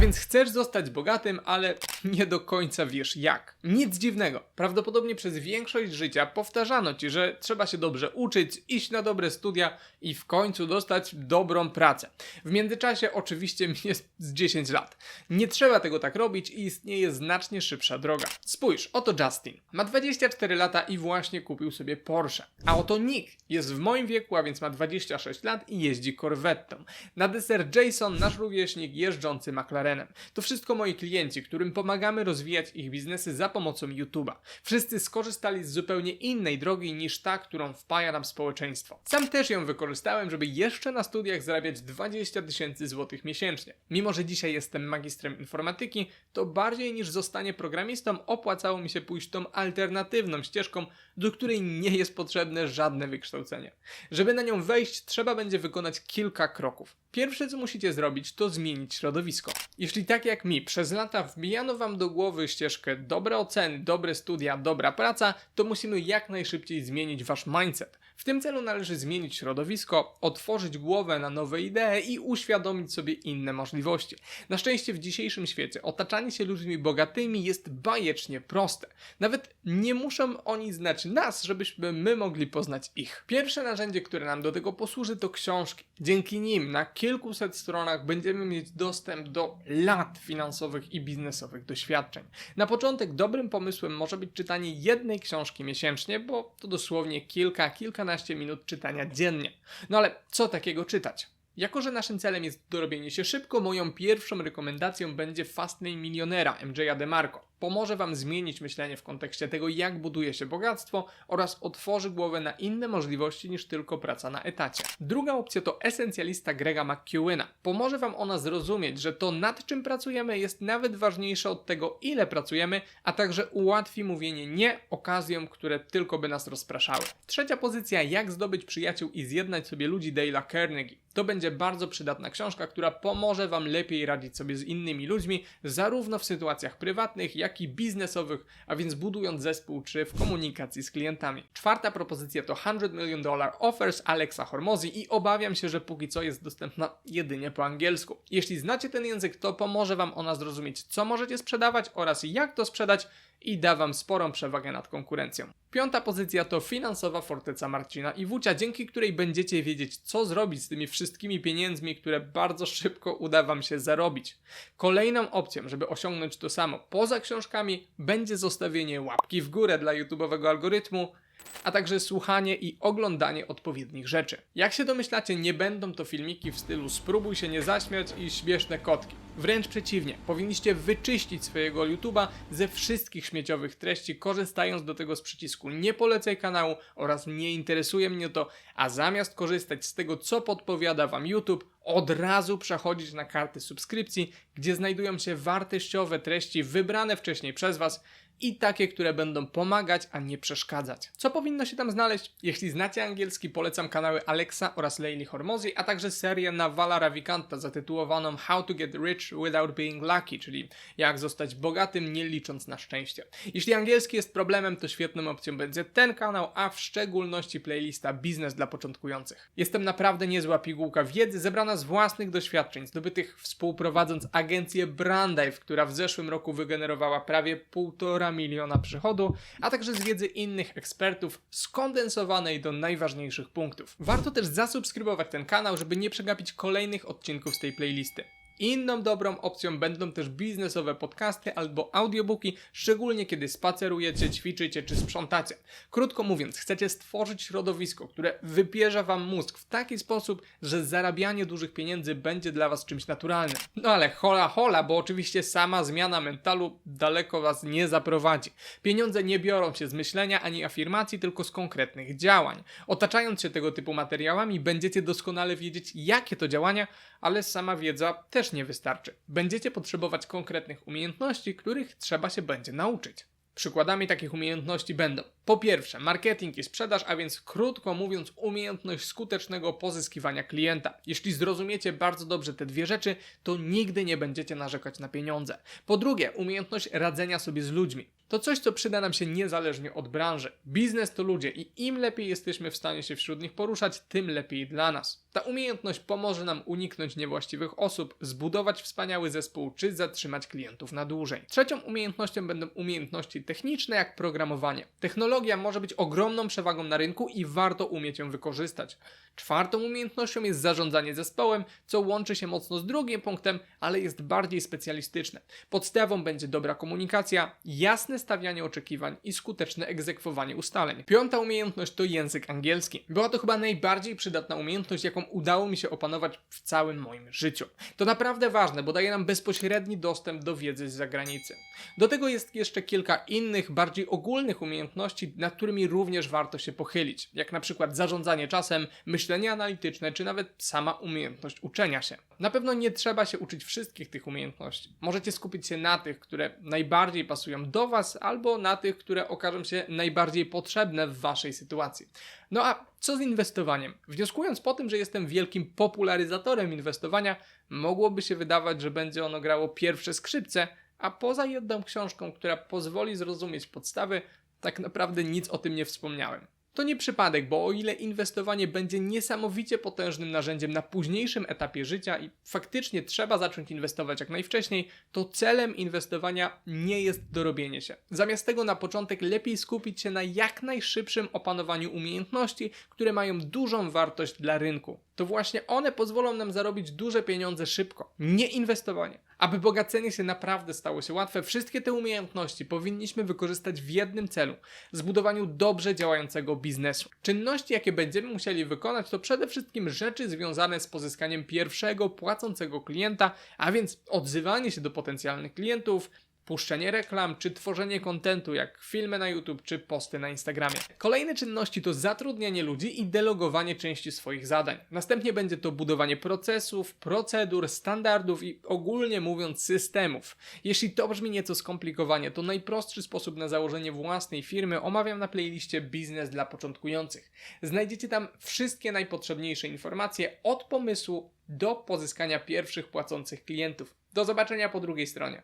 więc chcesz zostać bogatym, ale nie do końca wiesz jak. Nic dziwnego. Prawdopodobnie przez większość życia powtarzano ci, że trzeba się dobrze uczyć, iść na dobre studia i w końcu dostać dobrą pracę. W międzyczasie oczywiście minie z 10 lat. Nie trzeba tego tak robić i istnieje znacznie szybsza droga. Spójrz, oto Justin. Ma 24 lata i właśnie kupił sobie Porsche. A oto Nick jest w moim wieku, a więc ma 26 lat i jeździ Corvettą. Na deser Jason, nasz rówieśnik jeżdżący McLarenem. To wszystko moi klienci, którym pomagamy rozwijać ich biznesy za pomocą YouTube'a. Wszyscy skorzystali z zupełnie innej drogi niż ta, którą wpaja nam społeczeństwo. Sam też ją wykorzystałem, żeby jeszcze na studiach zarabiać 20 tysięcy złotych miesięcznie. Mimo, że dzisiaj jestem magistrem informatyki, to bardziej niż zostanie programistą opłacało mi się pójść tą alternatywną ścieżką, do której nie jest potrzebne żadne wykształcenie. Żeby na nią wejść, trzeba będzie wykonać kilka kroków. Pierwsze, co musicie zrobić, to zmienić środowisko. Jeśli tak jak mi, przez lata wbijano wam do głowy ścieżkę dobre oceny, dobre studia, dobra praca, to musimy jak najszybciej zmienić wasz mindset. W tym celu należy zmienić środowisko, otworzyć głowę na nowe idee i uświadomić sobie inne możliwości. Na szczęście w dzisiejszym świecie otaczanie się ludźmi bogatymi jest bajecznie proste. Nawet nie muszą oni znać nas, żebyśmy my mogli poznać ich. Pierwsze narzędzie, które nam do tego posłuży, to książki. Dzięki nim na kilkuset stronach będziemy mieć dostęp do lat finansowych i biznesowych doświadczeń. Na początek dobrym pomysłem może być czytanie jednej książki miesięcznie, bo to dosłownie kilka, kilkanaście minut czytania dziennie. No ale co takiego czytać? Jako, że naszym celem jest dorobienie się szybko, moją pierwszą rekomendacją będzie Fastlane Milionera MJ'a DeMarco. Pomoże Wam zmienić myślenie w kontekście tego, jak buduje się bogactwo oraz otworzy głowę na inne możliwości niż tylko praca na etacie. Druga opcja to esencjalista Grega McEwena. Pomoże Wam ona zrozumieć, że to nad czym pracujemy jest nawet ważniejsze od tego, ile pracujemy, a także ułatwi mówienie nie okazjom, które tylko by nas rozpraszały. Trzecia pozycja, jak zdobyć przyjaciół i zjednać sobie ludzi Dale'a Carnegie. To będzie bardzo przydatna książka, która pomoże Wam lepiej radzić sobie z innymi ludźmi, zarówno w sytuacjach prywatnych, jak i biznesowych, a więc budując zespół czy w komunikacji z klientami. Czwarta propozycja to 100 Million Dollar Offers Alexa Hormozy i obawiam się, że póki co jest dostępna jedynie po angielsku. Jeśli znacie ten język, to pomoże Wam ona zrozumieć, co możecie sprzedawać oraz jak to sprzedać i da Wam sporą przewagę nad konkurencją. Piąta pozycja to finansowa forteca Marcina Iwucia, dzięki której będziecie wiedzieć, co zrobić z tymi wszystkimi pieniędzmi, które bardzo szybko uda Wam się zarobić. Kolejną opcją, żeby osiągnąć to samo poza książkami, będzie zostawienie łapki w górę dla YouTube'owego algorytmu, a także słuchanie i oglądanie odpowiednich rzeczy. Jak się domyślacie, nie będą to filmiki w stylu spróbuj się nie zaśmiać i śmieszne kotki. Wręcz przeciwnie, powinniście wyczyścić swojego YouTube'a ze wszystkich śmieciowych treści, korzystając do tego z przycisku nie polecaj kanału oraz nie interesuje mnie to, a zamiast korzystać z tego, co podpowiada Wam YouTube, od razu przechodzić na karty subskrypcji, gdzie znajdują się wartościowe treści wybrane wcześniej przez Was i takie, które będą pomagać, a nie przeszkadzać. Co powinno się tam znaleźć? Jeśli znacie angielski, polecam kanały Alexa oraz Leili Hormozy, a także serię Navala Ravikanta zatytułowaną How to Get Rich Without Being Lucky, czyli jak zostać bogatym nie licząc na szczęście. Jeśli angielski jest problemem, to świetną opcją będzie ten kanał, a w szczególności playlista Biznes dla początkujących. Jestem naprawdę niezła pigułka wiedzy zebrana z własnych doświadczeń, zdobytych współprowadząc agencję Brandive, która w zeszłym roku wygenerowała prawie półtora miliona przychodu, a także z wiedzy innych ekspertów skondensowanej do najważniejszych punktów. Warto też zasubskrybować ten kanał, żeby nie przegapić kolejnych odcinków z tej playlisty. Inną dobrą opcją będą też biznesowe podcasty albo audiobooki, szczególnie kiedy spacerujecie, ćwiczycie czy sprzątacie. Krótko mówiąc, chcecie stworzyć środowisko, które wypierza wam mózg w taki sposób, że zarabianie dużych pieniędzy będzie dla was czymś naturalnym. No ale hola hola, bo oczywiście sama zmiana mentalu daleko was nie zaprowadzi. Pieniądze nie biorą się z myślenia ani afirmacji, tylko z konkretnych działań. Otaczając się tego typu materiałami, będziecie doskonale wiedzieć, jakie to działania, ale sama wiedza też nie wystarczy. Będziecie potrzebować konkretnych umiejętności, których trzeba się będzie nauczyć. Przykładami takich umiejętności będą po pierwsze marketing i sprzedaż, a więc krótko mówiąc umiejętność skutecznego pozyskiwania klienta. Jeśli zrozumiecie bardzo dobrze te dwie rzeczy, to nigdy nie będziecie narzekać na pieniądze. Po drugie, umiejętność radzenia sobie z ludźmi. To coś, co przyda nam się niezależnie od branży. Biznes to ludzie i im lepiej jesteśmy w stanie się wśród nich poruszać, tym lepiej dla nas. Ta umiejętność pomoże nam uniknąć niewłaściwych osób, zbudować wspaniały zespół czy zatrzymać klientów na dłużej. Trzecią umiejętnością będą umiejętności techniczne jak programowanie. Technologia może być ogromną przewagą na rynku i warto umieć ją wykorzystać. Czwartą umiejętnością jest zarządzanie zespołem, co łączy się mocno z drugim punktem, ale jest bardziej specjalistyczne. Podstawą będzie dobra komunikacja, jasne stawianie oczekiwań i skuteczne egzekwowanie ustaleń. Piąta umiejętność to język angielski. Była to chyba najbardziej przydatna umiejętność, jaką udało mi się opanować w całym moim życiu. To naprawdę ważne, bo daje nam bezpośredni dostęp do wiedzy z zagranicy. Do tego jest jeszcze kilka innych, bardziej ogólnych umiejętności, nad którymi również warto się pochylić, jak na przykład zarządzanie czasem, myślenie analityczne, czy nawet sama umiejętność uczenia się. Na pewno nie trzeba się uczyć wszystkich tych umiejętności. Możecie skupić się na tych, które najbardziej pasują do Was, albo na tych, które okażą się najbardziej potrzebne w Waszej sytuacji. No a co z inwestowaniem? Wnioskując po tym, że jestem wielkim popularyzatorem inwestowania, mogłoby się wydawać, że będzie ono grało pierwsze skrzypce, a poza jedną książką, która pozwoli zrozumieć podstawy, tak naprawdę nic o tym nie wspomniałem. To nie przypadek, bo o ile inwestowanie będzie niesamowicie potężnym narzędziem na późniejszym etapie życia i faktycznie trzeba zacząć inwestować jak najwcześniej, to celem inwestowania nie jest dorobienie się. Zamiast tego na początek lepiej skupić się na jak najszybszym opanowaniu umiejętności, które mają dużą wartość dla rynku. To właśnie one pozwolą nam zarobić duże pieniądze szybko, nie inwestowanie. Aby bogacenie się naprawdę stało się łatwe, wszystkie te umiejętności powinniśmy wykorzystać w jednym celu zbudowaniu dobrze działającego biznesu. Czynności, jakie będziemy musieli wykonać, to przede wszystkim rzeczy związane z pozyskaniem pierwszego płacącego klienta, a więc odzywanie się do potencjalnych klientów, puszczenie reklam, czy tworzenie kontentu, jak filmy na YouTube, czy posty na Instagramie. Kolejne czynności to zatrudnianie ludzi i delegowanie części swoich zadań. Następnie będzie to budowanie procesów, procedur, standardów i ogólnie mówiąc systemów. Jeśli to brzmi nieco skomplikowanie, to najprostszy sposób na założenie własnej firmy omawiam na playliście Biznes dla początkujących. Znajdziecie tam wszystkie najpotrzebniejsze informacje od pomysłu do pozyskania pierwszych płacących klientów. Do zobaczenia po drugiej stronie.